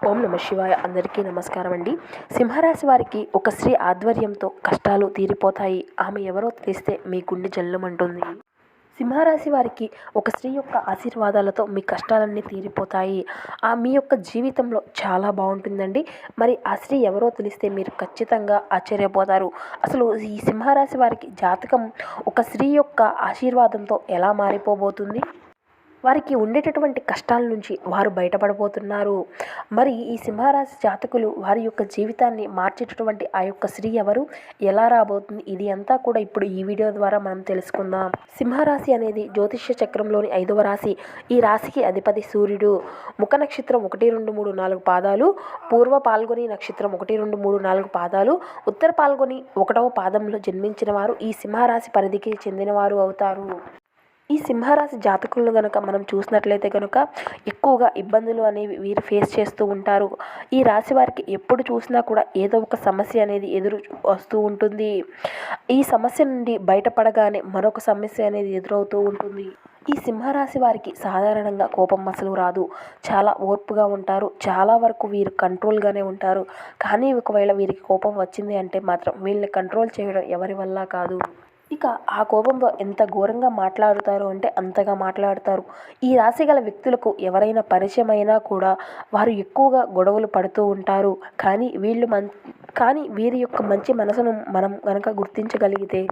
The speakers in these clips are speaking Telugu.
ఓం నమ శివాయ. అందరికీ నమస్కారం అండి. సింహరాశి వారికి ఒక స్త్రీ ఆధ్వర్యంతో కష్టాలు తీరిపోతాయి. ఆమె ఎవరో తెలిస్తే మీ గుండె జల్లమంటుంది. సింహరాశి వారికి ఒక స్త్రీ యొక్క ఆశీర్వాదాలతో మీ కష్టాలన్నీ తీరిపోతాయి. ఆ మీ యొక్క జీవితంలో చాలా బాగుంటుందండి. మరి ఆ స్త్రీ ఎవరో తెలిస్తే మీరు ఖచ్చితంగా ఆశ్చర్యపోతారు. అసలు ఈ సింహరాశి వారికి జాతకం ఒక స్త్రీ యొక్క ఆశీర్వాదంతో ఎలా మారిపోబోతుంది? వారికి ఉండేటటువంటి కష్టాల నుంచి వారు బయటపడబోతున్నారు. మరి ఈ సింహరాశి జాతకులు వారి యొక్క జీవితాన్ని మార్చేటటువంటి ఆ యొక్క స్త్రీ ఎవరు? ఎలా రాబోతుంది? ఇది అంతా కూడా ఇప్పుడు ఈ వీడియో ద్వారా మనం తెలుసుకుందాం. సింహరాశి అనేది జ్యోతిష్య చక్రంలోని ఐదవ రాశి. ఈ రాశికి అధిపతి సూర్యుడు. ముఖ నక్షత్రం ఒకటి రెండు మూడు నాలుగు పాదాలు. పూర్వ పాల్గొని నక్షత్రం ఒకటి రెండు మూడు నాలుగు పాదాలు. ఉత్తర పాల్గొని ఒకటవ పాదంలో జన్మించిన వారు ఈ సింహరాశి పరిధికి చెందినవారు అవుతారు. ఈ సింహరాశి జాతకులను కనుక మనం చూసినట్లయితే కనుక ఎక్కువగా ఇబ్బందులు అనేవి వీరు ఫేస్ చేస్తూ ఉంటారు. ఈ రాశి వారికి ఎప్పుడు చూసినా కూడా ఏదో ఒక సమస్య అనేది ఎదురు వస్తూ ఉంటుంది. ఈ సమస్య నుండి బయటపడగానే మరొక సమస్య అనేది ఎదురవుతూ ఉంటుంది. ఈ సింహరాశి వారికి సాధారణంగా కోపం అసలు రాదు. చాలా ఓర్పుగా ఉంటారు. చాలా వరకు వీరు కంట్రోల్గానే ఉంటారు. కానీ ఒకవేళ వీరికి కోపం వచ్చింది అంటే మాత్రం వీళ్ళని కంట్రోల్ చేయడం ఎవరి వల్ల కాదు. ఇక ఆ కోపంలో ఎంత ఘోరంగా మాట్లాడుతారు అంటే అంతగా మాట్లాడతారు. ఈ రాశి గల వ్యక్తులకు ఎవరైనా పరిచయం అయినా కూడా వారు ఎక్కువగా గొడవలు పడుతూ ఉంటారు. కానీ వీళ్ళు మం కానీ వీరి యొక్క మంచి మనసును మనం కనుక గుర్తించగలిగితే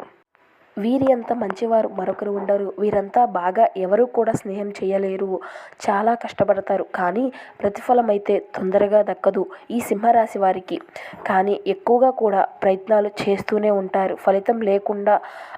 వీరి అంత మంచివారు మరొకరు ఉండరు. వీరంతా బాగా ఎవరు కూడా స్నేహం చేయలేరు. చాలా కష్టపడతారు. కానీ ప్రతిఫలం అయితే తొందరగా దక్కదు ఈ సింహరాశి వారికి. కానీ ఎక్కువగా కూడా ప్రయత్నాలు చేస్తూనే ఉంటారు. ఫలితం లేకుండా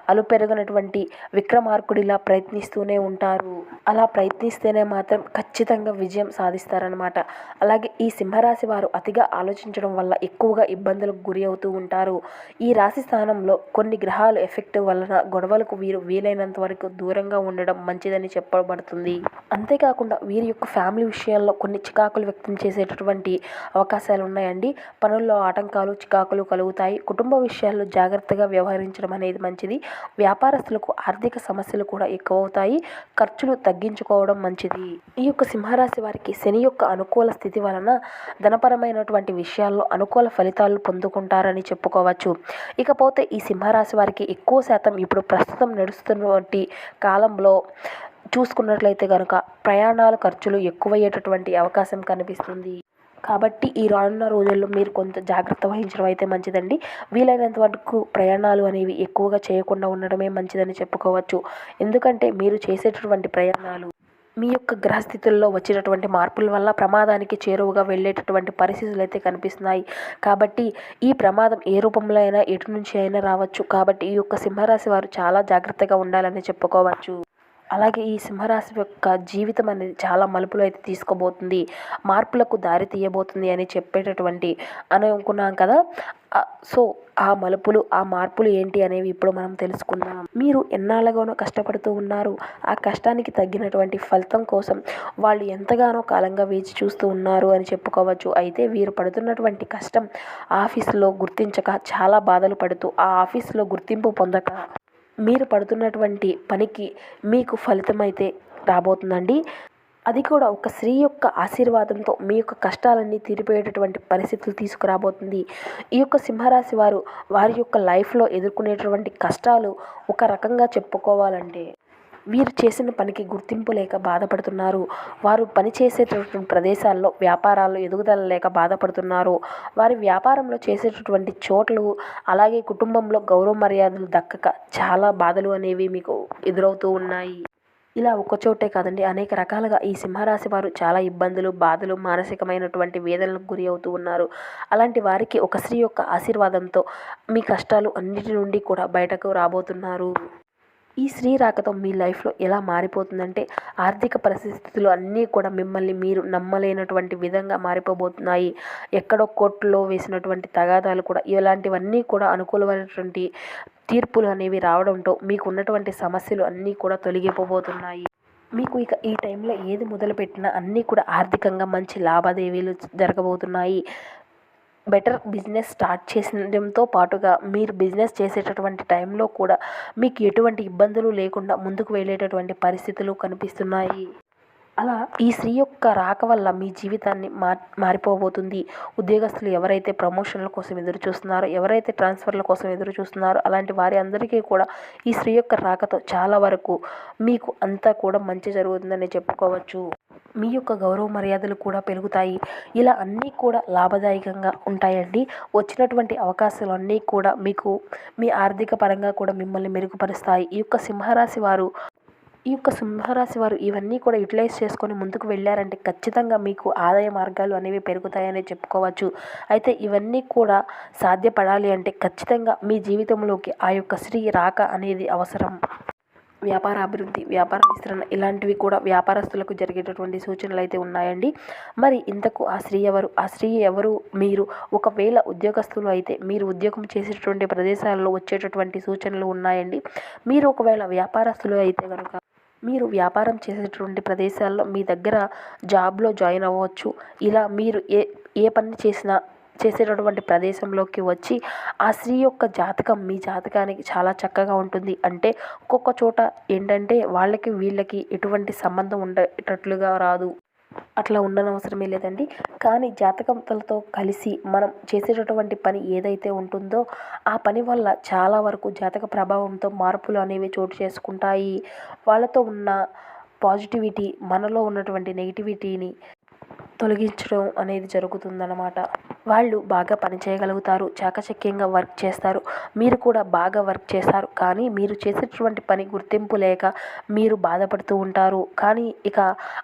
అలుపెరగనటువంటి విక్రమార్కుడిలా ప్రయత్నిస్తూనే ఉంటారు. అలా ప్రయత్నిస్తేనే మాత్రం ఖచ్చితంగా విజయం సాధిస్తారనమాట అలాగే ఈ సింహరాశి వారు అతిగా ఆలోచించడం వల్ల ఎక్కువగా ఇబ్బందులకు గురి అవుతూ ఉంటారు. ఈ రాశి స్థానంలో కొన్ని గ్రహాలు ఎఫెక్ట్ వల్ల వలన గొడవలకు వీరు వీలైనంత వరకు దూరంగా ఉండడం మంచిదని చెప్పబడుతుంది. అంతేకాకుండా వీరి యొక్క ఫ్యామిలీ విషయాల్లో కొన్ని చికాకులు వ్యక్తం చేసేటటువంటి అవకాశాలు ఉన్నాయండి పనుల్లో ఆటంకాలు చికాకులు కలుగుతాయి. కుటుంబ విషయాల్లో జాగ్రత్తగా వ్యవహరించడం అనేది మంచిది. వ్యాపారస్తులకు ఆర్థిక సమస్యలు కూడా ఎక్కువ అవుతాయి ఖర్చులు తగ్గించుకోవడం మంచిది. ఈ యొక్క సింహరాశి వారికి శని యొక్క అనుకూల స్థితి వలన ధనపరమైనటువంటి విషయాల్లో అనుకూల ఫలితాలు పొందుకుంటారని చెప్పుకోవచ్చు. ఇకపోతే ఈ సింహరాశి వారికి ఎక్కువ శాతం ఇప్పుడు ప్రస్తుతం నడుస్తున్నటువంటి కాలంలో చూసుకున్నట్లయితే కనుక ప్రయాణాల ఖర్చులు ఎక్కువయ్యేటటువంటి అవకాశం కనిపిస్తుంది. కాబట్టి ఈ రానున్న రోజుల్లో మీరు కొంత జాగ్రత్త వహించడం అయితే మంచిదండి. వీలైనంత వరకు ప్రయాణాలు అనేవి ఎక్కువగా చేయకుండా ఉండడమే మంచిదని చెప్పుకోవచ్చు. ఎందుకంటే మీరు చేసేటటువంటి ప్రయాణాలు మీ యొక్క గ్రహస్థితుల్లో వచ్చినటువంటి మార్పుల వల్ల ప్రమాదానికి చేరువగా వెళ్ళేటటువంటి పరిస్థితులు అయితే కనిపిస్తున్నాయి. కాబట్టి ఈ ప్రమాదం ఏ రూపంలో అయినా ఎటు నుంచి అయినా రావచ్చు. కాబట్టి ఈ యొక్క సింహరాశి వారు చాలా జాగ్రత్తగా ఉండాలని చెప్పుకోవచ్చు. అలాగే ఈ సింహరాశి యొక్క జీవితం అనేది చాలా మలుపులు అయితే తీసుకోబోతుంది. మార్పులకు దారి తీయబోతుంది అని చెప్పేటటువంటి అని అనుకున్నాం కదా. సో ఆ మలుపులు ఆ మార్పులు ఏంటి అనేవి ఇప్పుడు మనం తెలుసుకున్నాం మీరు ఎన్నాళ్ళగానో కష్టపడుతూ ఉన్నారు. ఆ కష్టానికి తగ్గినటువంటి ఫలితం కోసం వాళ్ళు ఎంతగానో కాలంగా వేచి చూస్తూ ఉన్నారు అని చెప్పుకోవచ్చు. అయితే వీరు పడుతున్నటువంటి కష్టం ఆఫీసులో గుర్తించక చాలా బాధలు పడుతూ ఆ ఆఫీసులో గుర్తింపు పొందక మీరు పడుతున్నటువంటి పనికి మీకు ఫలితం అయితే రాబోతుందండి. అది కూడా ఒక స్త్రీ యొక్క ఆశీర్వాదంతో మీ యొక్క కష్టాలన్నీ తీరిపోయేటటువంటి పరిస్థితులు తీసుకురాబోతుంది. ఈ యొక్క సింహరాశి వారు వారి యొక్క లైఫ్లో ఎదుర్కొనేటటువంటి కష్టాలు ఒక రకంగా చెప్పుకోవాలంటే వీరు చేసిన పనికి గుర్తింపు లేక బాధపడుతున్నారు. వారు పని చేసేటటువంటి ప్రదేశాల్లో వ్యాపారాల్లో ఎదుగుదల లేక బాధపడుతున్నారు. వారి వ్యాపారంలో చేసేటటువంటి చోట్లు అలాగే కుటుంబంలో గౌరవ మర్యాదలు దక్కక చాలా బాధలు అనేవి మీకు ఎదురవుతూ ఉన్నాయి. ఇలా ఒక్క చోటే కాదండి అనేక రకాలుగా ఈ సింహరాశి వారు చాలా ఇబ్బందులు బాధలు మానసికమైనటువంటి వేదనలకు గురి అవుతూ ఉన్నారు. అలాంటి వారికి ఒక స్త్రీ యొక్క ఆశీర్వాదంతో మీ కష్టాలు అన్నిటి నుండి కూడా బయటకు రాబోతున్నారు. ఈ స్త్రీ రాకతో మీ లైఫ్లో ఎలా మారిపోతుందంటే ఆర్థిక పరిస్థితులు అన్నీ కూడా మిమ్మల్ని మీరు నమ్మలేనటువంటి విధంగా మారిపోబోతున్నాయి. ఎక్కడో కోర్టులో వేసినటువంటి తగాదాలు కూడా ఇలాంటివన్నీ కూడా అనుకూలమైనటువంటి తీర్పులు అనేవి రావడంతో మీకు ఉన్నటువంటి సమస్యలు అన్నీ కూడా తొలగిపోబోతున్నాయి. మీకు ఇక ఈ టైంలో ఏది మొదలుపెట్టినా అన్నీ కూడా ఆర్థికంగా మంచి లావాదేవీలు జరగబోతున్నాయి. బెటర్ బిజినెస్ స్టార్ట్ చేసడంతో పాటుగా మీరు బిజినెస్ చేసేటటువంటి టైంలో కూడా మీకు ఎటువంటి ఇబ్బందులు లేకుండా ముందుకు వెళ్ళేటటువంటి పరిస్థితులు కనిపిస్తున్నాయి. అలా ఈ స్త్రీ యొక్క రాక వల్ల మీ జీవితాన్ని మార్ మారిపోబోతుంది. ఉద్యోగస్తులు ఎవరైతే ప్రమోషన్ల కోసం ఎదురు చూస్తున్నారో ఎవరైతే ట్రాన్స్ఫర్ల కోసం ఎదురు చూస్తున్నారో అలాంటి వారి అందరికీ కూడా ఈ స్త్రీ యొక్క రాకతో చాలా వరకు మీకు అంతా కూడా మంచి జరుగుతుందని చెప్పుకోవచ్చు. మీ యొక్క గౌరవ మర్యాదలు కూడా పెరుగుతాయి. ఇలా అన్నీ కూడా లాభదాయకంగా ఉంటాయండి. వచ్చినటువంటి అవకాశాలు అన్నీ కూడా మీకు మీ ఆర్థిక పరంగా కూడా మిమ్మల్ని మెరుగుపరుస్తాయి. ఈ యొక్క సింహరాశి వారు ఈ యొక్క సింహరాశి వారు ఇవన్నీ కూడా యూటిలైజ్ చేసుకొని ముందుకు వెళ్ళారంటే ఖచ్చితంగా మీకు ఆదాయ మార్గాలు అనేవి పెరుగుతాయని చెప్పుకోవచ్చు. అయితే ఇవన్నీ కూడా సాధ్యపడాలి అంటే ఖచ్చితంగా మీ జీవితంలోకి ఆ యొక్క స్త్రీ రాక అనేది అవసరం. వ్యాపార అభివృద్ధి వ్యాపార విస్తరణ ఇలాంటివి కూడా వ్యాపారస్తులకు జరిగేటటువంటి సూచనలు అయితే ఉన్నాయండి. మరి ఇంతకు ఆ స్త్రీ ఎవరు? ఆ స్త్రీ ఎవరు? మీరు ఒకవేళ ఉద్యోగస్తులు అయితే మీరు ఉద్యోగం చేసేటటువంటి ప్రదేశాల్లో వచ్చేటటువంటి సూచనలు ఉన్నాయండి. మీరు ఒకవేళ వ్యాపారస్తులు అయితే కనుక మీరు వ్యాపారం చేసేటటువంటి ప్రదేశాల్లో మీ దగ్గర జాబ్లో జాయిన్ అవ్వచ్చు. ఇలా మీరు ఏ ఏ పని చేసినా చేసేటటువంటి ప్రదేశంలోకి వచ్చి ఆ స్త్రీ యొక్క జాతకం మీ జాతకానికి చాలా చక్కగా ఉంటుంది. అంటే ఒక్కొక్క చోట ఏంటంటే వాళ్ళకి వీళ్ళకి ఎటువంటి సంబంధం ఉండేటట్లుగా రాదు. అట్లా ఉండనవసరమే లేదండి. కానీ జాతకంతలతో కలిసి మనం చేసేటటువంటి పని ఏదైతే ఉంటుందో ఆ పని వల్ల చాలా వరకు జాతక ప్రభావంతో మార్పులు అనేవి చోటు చేసుకుంటాయి. వాళ్ళతో ఉన్న పాజిటివిటీ మనలో ఉన్నటువంటి నెగిటివిటీని తొలగించడం అనేది జరుగుతుందన్నమాట. వాళ్ళు బాగా పని చేయగలుగుతారు చాకచక్యంగా వర్క్ చేస్తారు. మీరు కూడా బాగా వర్క్ చేస్తారు. కానీ మీరు చేసేటటువంటి పని గుర్తింపు లేక మీరు బాధపడుతూ ఉంటారు. కానీ ఇక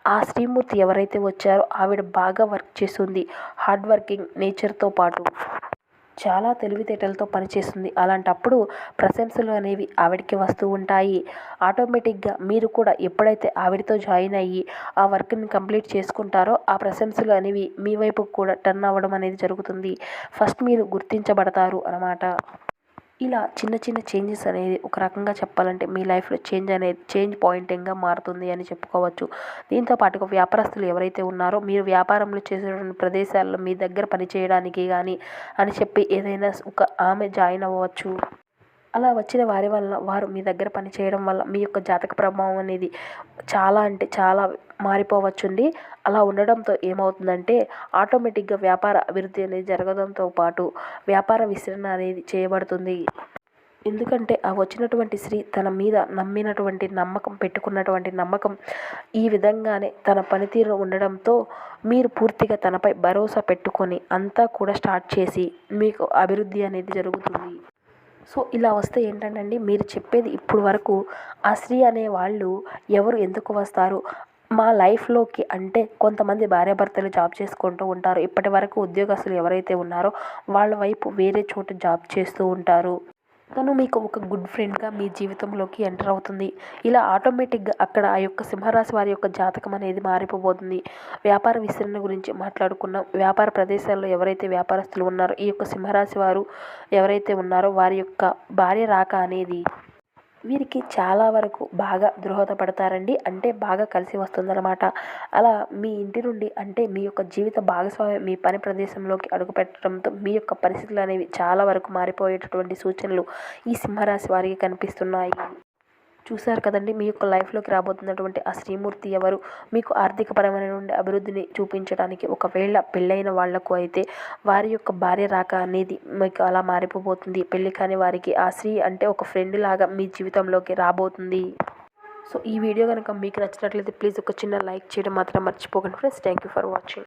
ఆ శ్రీమూర్తి ఎవరైతే వచ్చారో ఆవిడ బాగా వర్క్ చేస్తుంది. హార్డ్ వర్కింగ్ నేచర్తో పాటు. చాలా తెలివితేటలతో పనిచేస్తుంది. అలాంటప్పుడు ప్రశంసలు అనేవి ఆవిడకి వస్తూ ఉంటాయి. ఆటోమేటిక్గా మీరు కూడా ఎప్పుడైతే ఆవిడతో జాయిన్ అయ్యి ఆ వర్క్ని కంప్లీట్ చేసుకుంటారో ఆ ప్రశంసలు అనేవి మీ వైపు కూడా టర్న్ అవ్వడం అనేది జరుగుతుంది. ఫస్ట్ మీరు గుర్తించబడతారు అన్నమాట. ఇలా చిన్న చిన్న చేంజెస్ అనేది ఒక రకంగా చెప్పాలంటే మీ లైఫ్లో చేంజ్ అనేది చేంజ్ పాయింటింగ్గా మారుతుంది అని చెప్పుకోవచ్చు. దీంతో పాటుగా వ్యాపారస్తులు ఎవరైతే ఉన్నారో మీరు వ్యాపారంలో చేసేటువంటి ప్రదేశాల్లో మీ దగ్గర పనిచేయడానికి కానీ అని చెప్పి ఏదైనా ఒక ఆమె జాయిన్ అవ్వచ్చు. అలా వచ్చిన వారి వల్ల వారు మీ దగ్గర పని చేయడం వల్ల మీ యొక్క జాతక ప్రభావం అనేది చాలా అంటే చాలా మారిపోవచ్చండి. అలా ఉండడంతో ఏమవుతుందంటే ఆటోమేటిక్గా వ్యాపార అభివృద్ధి అనేది జరగడంతో పాటు వ్యాపార విస్తరణ అనేది చేయబడుతుంది. ఎందుకంటే ఆ వచ్చినటువంటి స్త్రీ తన మీద నమ్మినటువంటి నమ్మకం పెట్టుకున్నటువంటి నమ్మకం ఈ విధంగానే తన పనితీరు ఉండడంతో మీరు పూర్తిగా తనపై భరోసా పెట్టుకొని అంతా కూడా స్టార్ట్ చేసి మీకు అభివృద్ధి అనేది జరుగుతుంది. సో ఇలా వస్తే ఏంటంటే మీరు చెప్పేది ఇప్పుడు వరకు ఆ స్త్రీ అనే వాళ్ళు ఎవరు ఎందుకు వస్తారు? మా లైఫ్లోకి అంటే కొంతమంది భార్యాభర్తలు జాబ్ చేసుకుంటూ ఉంటారు. ఇప్పటి వరకు ఉద్యోగస్తులు ఎవరైతే ఉన్నారో వాళ్ళ వైపు వేరే చోట జాబ్ చేస్తూ ఉంటారు. తను మీకు ఒక గుడ్ ఫ్రెండ్గా మీ జీవితంలోకి ఎంటర్ అవుతుంది. ఇలా ఆటోమేటిక్గా అక్కడ ఆ యొక్క సింహరాశి వారి యొక్క జాతకం అనేది మారిపోబోతుంది. వ్యాపార విస్తరణ గురించి మాట్లాడుకున్నాం. వ్యాపార ప్రదేశాల్లో ఎవరైతే వ్యాపారస్తులు ఉన్నారో ఈ యొక్క సింహరాశి వారు ఎవరైతే ఉన్నారో వారి యొక్క భార్య రాక అనేది వీరికి చాలా వరకు బాగా దోహదపడతారండి అంటే బాగా కలిసి వస్తుందన్నమాట. అలా మీ ఇంటి నుండి అంటే మీ యొక్క జీవిత భాగస్వామ్యం మీ పని ప్రదేశంలోకి అడుగుపెట్టడంతో మీ యొక్క పరిస్థితులు అనేవి చాలా వరకు మారిపోయేటటువంటి సూచనలు ఈ సింహరాశి వారికి కనిపిస్తున్నాయి. చూశారు కదండి మీ యొక్క లైఫ్లోకి రాబోతున్నటువంటి ఆ శ్రీమూర్తి ఎవరు? మీకు ఆర్థికపరమైన అభివృద్ధిని చూపించడానికి ఒకవేళ పెళ్ళైన వాళ్ళకు అయితే వారి యొక్క భార్య రాక అనేది మీకు అలా మారిపోబోతుంది. పెళ్ళి కాని వారికి ఆ స్త్రీ అంటే ఒక ఫ్రెండ్ లాగా మీ జీవితంలోకి రాబోతుంది. సో ఈ వీడియో కనుక మీకు నచ్చినట్లయితే ప్లీజ్ ఒక చిన్న లైక్ చేయడం మాత్రం మర్చిపోకండి. Friends thank you for watching